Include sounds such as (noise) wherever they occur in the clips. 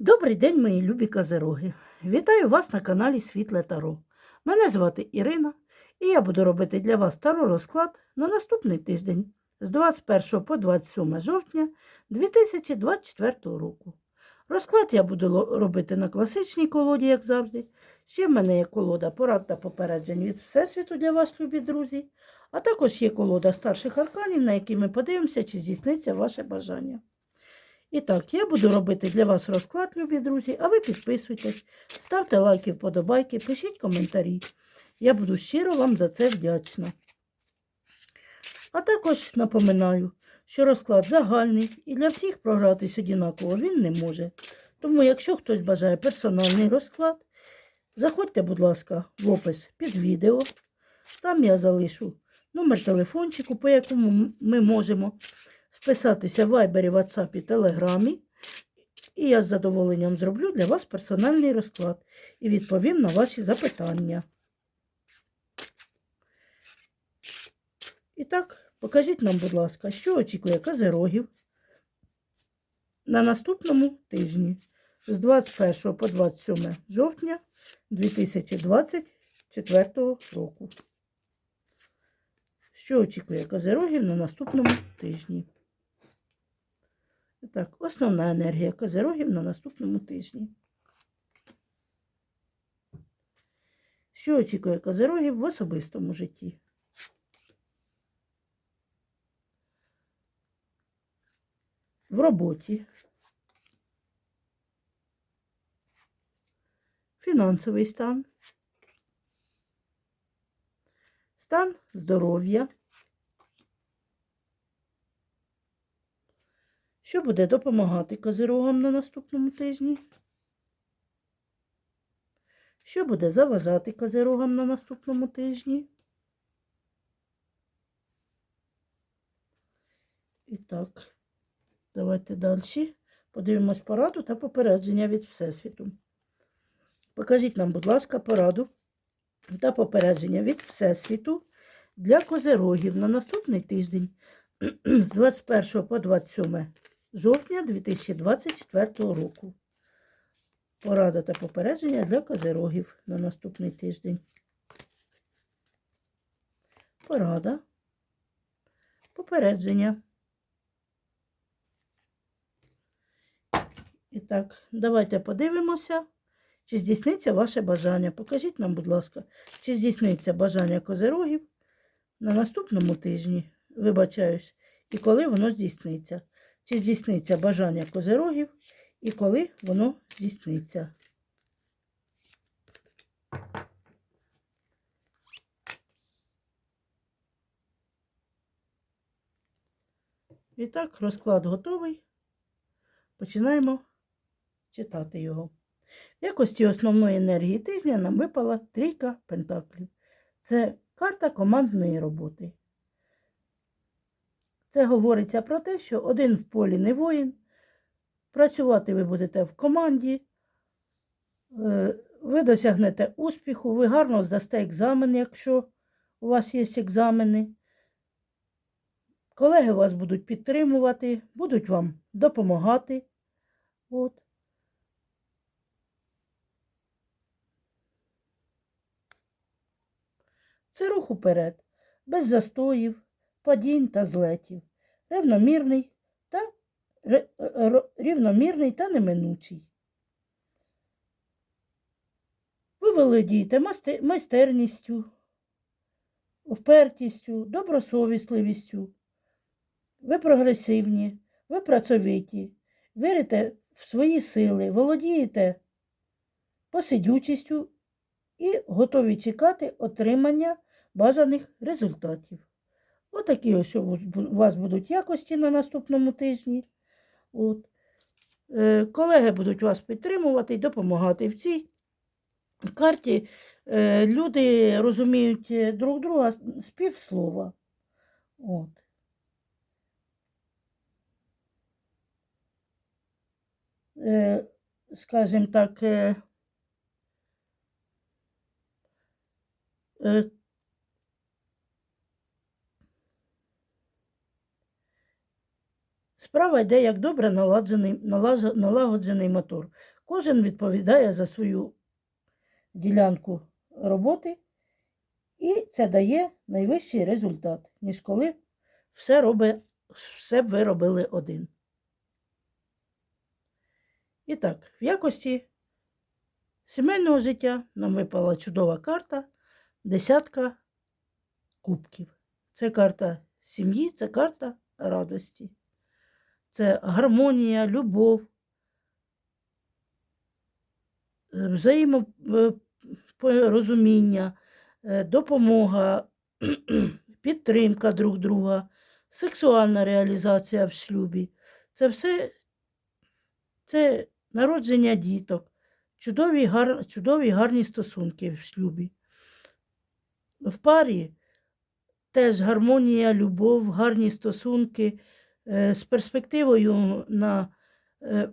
Добрий день, мої любі козероги. Вітаю вас на каналі Світле Таро. Мене звати Ірина, і я буду робити для вас таро розклад на наступний тиждень з 21 по 27 жовтня 2024 року. Розклад я буду робити на класичній колоді, як завжди. Ще в мене є колода порад та попереджень від Всесвіту для вас, любі друзі. А також є колода старших арканів, на якій ми подивимося, чи здійсниться ваше бажання. І так, я буду робити для вас розклад, любі друзі, а ви підписуйтесь, ставте лайки, вподобайки, пишіть коментарі. Я буду щиро вам за це вдячна. А також напоминаю, що розклад загальний і для всіх програтись однаково він не може. Тому, якщо хтось бажає персональний розклад, заходьте, будь ласка, в опис під відео. Там я залишу номер телефончику, по якому ми можемо списатися в Вайбері, Ватсапі, Телеграмі. І я з задоволенням зроблю для вас персональний розклад і відповім на ваші запитання. І так, покажіть нам, будь ласка, що очікує Козерогів на наступному тижні з 21 по 27 жовтня 2024 року. Що очікує Козерогів на наступному тижні? Так, основна енергія Козерогів на наступному тижні. Що очікує Козерогів в особистому житті? В роботі. Фінансовий стан. Стан здоров'я. Що буде допомагати козирогам на наступному тижні? Що буде заважати козирогам на наступному тижні? І так, давайте далі. Подивимось пораду та попередження від Всесвіту. Покажіть нам, будь ласка, пораду та попередження від Всесвіту для козирогів на наступний тиждень (clears throat) з 21 по 27 жовтня 2024 року. Порада та попередження для козирогів на наступний тиждень. Порада. Попередження. І так, давайте подивимося, чи здійсниться ваше бажання. Покажіть нам, будь ласка, чи здійсниться бажання козирогів на наступному тижні. Вибачаюсь, і коли воно здійсниться. Чи здійсниться бажання козирогів і коли воно здійсниться. І так, розклад готовий. Починаємо читати його. В якості основної енергії тижня нам випала трійка пентаклів. Це карта командної роботи. Це говориться про те, що один в полі не воїн. Працювати ви будете в команді, е, ви досягнете успіху, ви гарно здасте екзамен, якщо у вас є екзамени. Колеги вас будуть підтримувати, будуть вам допомагати. От. Це рух уперед, без застоїв, падінь та злетів, рівномірний та, рівномірний та неминучий. Ви володієте майстерністю, впертістю, добросовісливістю. Ви прогресивні, ви працьовиті, вірите в свої сили, володієте посидючістю і готові чекати отримання бажаних результатів. Отакі ось у вас будуть якості на наступному тижні. От. Е, колеги будуть вас підтримувати і допомагати. В цій карті е, люди розуміють е, друг друга з півслова. От. Е, скажімо так, е, Справа йде як добре наладжений, налагоджений мотор. Кожен відповідає за свою ділянку роботи, і це дає найвищий результат, ніж коли все, робить, все б ви робили один. І так, в якості сімейного життя нам випала чудова карта десятка кубків. Це карта сім'ї, це карта радості. Це гармонія, любов, е, взаємопорозуміння, е, допомога, (clears throat) підтримка друг друга, сексуальна реалізація в шлюбі. Це все це народження діток, чудові, гар, чудові гарні стосунки в шлюбі. В парі теж гармонія, любов, гарні стосунки е, з перспективою на е,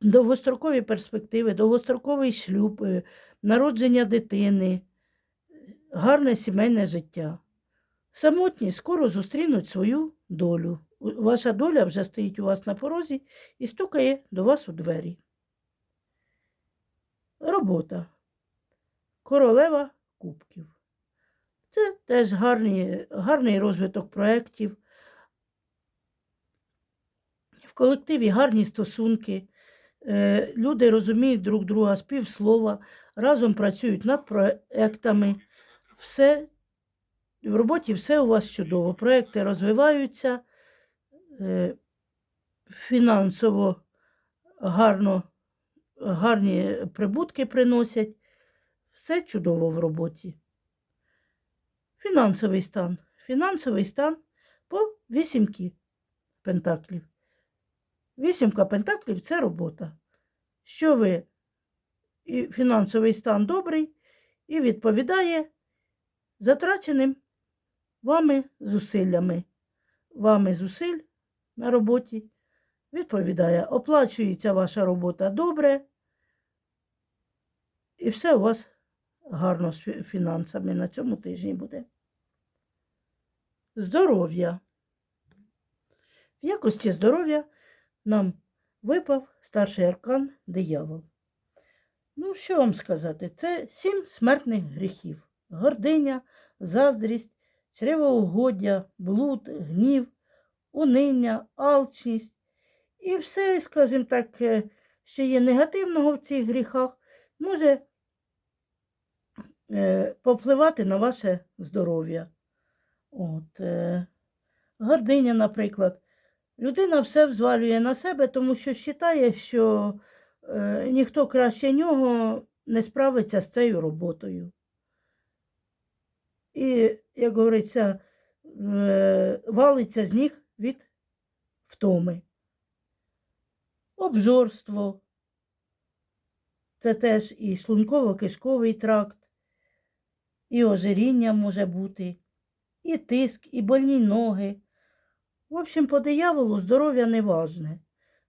довгострокові перспективи, довгостроковий шлюб, е, народження дитини, гарне сімейне життя. Самотні скоро зустрінуть свою долю. Ваша доля вже стоїть у вас на порозі і стукає до вас у двері. Робота. Королева кубків. Це теж гарний, гарний розвиток проєктів. Колективі гарні стосунки. Е, Люди розуміють друг друга з півслова, разом працюють над проектами. Все, в роботі все у вас чудово. Проекти розвиваються, е, фінансово гарно, гарні прибутки приносять. Все чудово в роботі. Фінансовий стан. Фінансовий стан по вісімки пентаклів. Вісімка пентаклів це робота. Що ви і фінансовий стан добрий і відповідає затраченим вами зусиллями. Вами зусиль на роботі відповідає, оплачується ваша робота добре, і все у вас гарно з фінансами на цьому тижні буде. Здоров'я. В якості здоров'я нам випав старший аркан диявол. Ну, що вам сказати? Це сім смертних гріхів: гординя, заздрість, чревоугоддя, блуд, гнів, униння, алчність. І все, скажімо так, е, що є негативного в цих гріхах, може е, повпливати на ваше здоров'я. От, е, гординя, наприклад. Людина все взвалює на себе, тому що вважає, що е, ніхто краще нього не справиться з цією роботою. І, як говориться, е, валиться з ніг від втоми. Обжорство. Це теж і шлунково-кишковий тракт, і ожиріння може бути, і тиск, і больні ноги. В общем, по дияволу здоров'я не важне.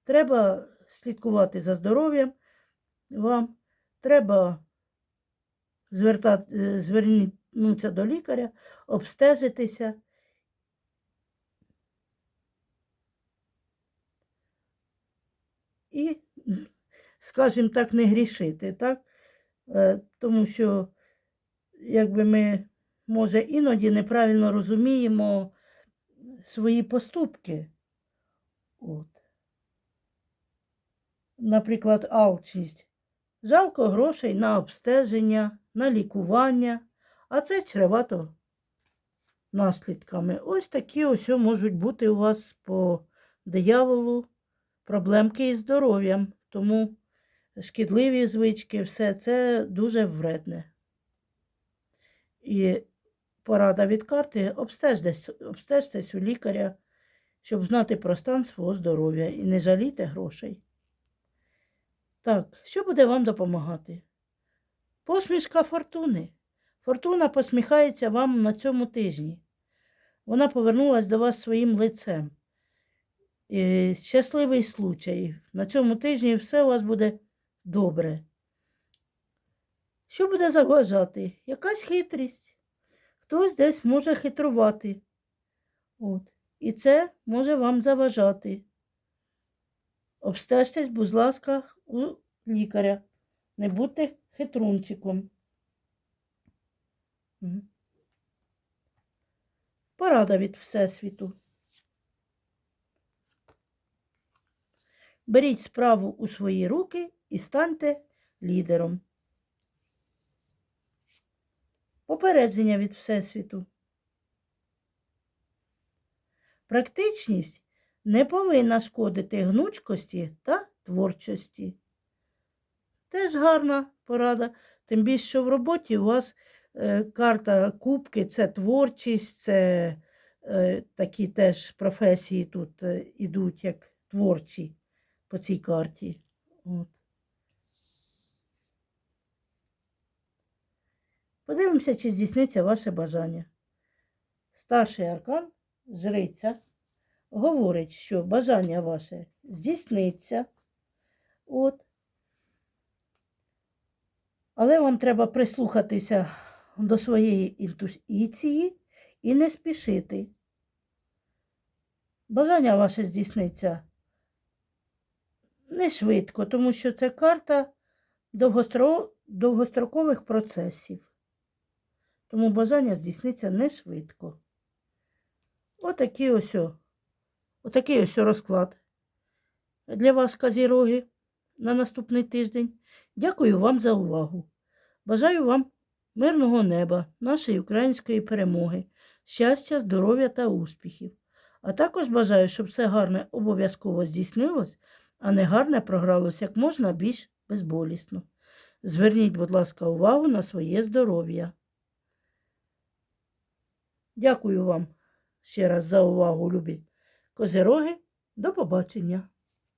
Треба слідкувати за здоров'ям вам. Треба звертати, е, звернутися до лікаря, обстежитися. І, скажімо так, не грішити, так? Е, Тому що, якби ми, може, іноді неправильно розуміємо свої поступки. От. Наприклад, алчність. Жалко грошей на обстеження, на лікування, а це чревато наслідками. Ось такі ось можуть бути у вас по дияволу проблемки із здоров'ям. Тому шкідливі звички, все це дуже вредне. І порада від карти обстежтесь, у лікаря, щоб знати про стан свого здоров'я і не жалійте грошей. Так, що буде вам допомагати? Посмішка фортуни. Фортуна посміхається вам на цьому тижні. Вона повернулась до вас своїм лицем. І щасливий случай. На цьому тижні все у вас буде добре. Що буде заважати? Якась хитрість. Хтось десь може хитрувати. От. І це може вам заважати. Обстежтесь, будь ласка, у лікаря. Не будьте хитрунчиком. Порада від Всесвіту. Беріть справу у свої руки і станьте лідером. Попередження від Всесвіту. Практичність не повинна шкодити гнучкості та творчості. Теж гарна порада. Тим більше, що в роботі у вас е, карта кубки це творчість, це е, такі теж професії тут е, ідуть, як творчі по цій карті. От. Подивимося, чи здійсниться ваше бажання. Старший аркан, жриця, говорить, що бажання ваше здійсниться. От. Але вам треба прислухатися до своєї інтуїції і не спішити. Бажання ваше здійсниться не швидко, тому що це карта довгострокових процесів. Тому бажання здійсниться не швидко. Отакий ось, отакий ось розклад для вас, казіроги, на наступний тиждень. Дякую вам за увагу. Бажаю вам мирного неба, нашої української перемоги, щастя, здоров'я та успіхів. А також бажаю, щоб все гарне обов'язково здійснилось, а не гарне програлось як можна більш безболісно. Зверніть, будь ласка, увагу на своє здоров'я. Дякую вам ще раз за увагу, любі козероги. До побачення!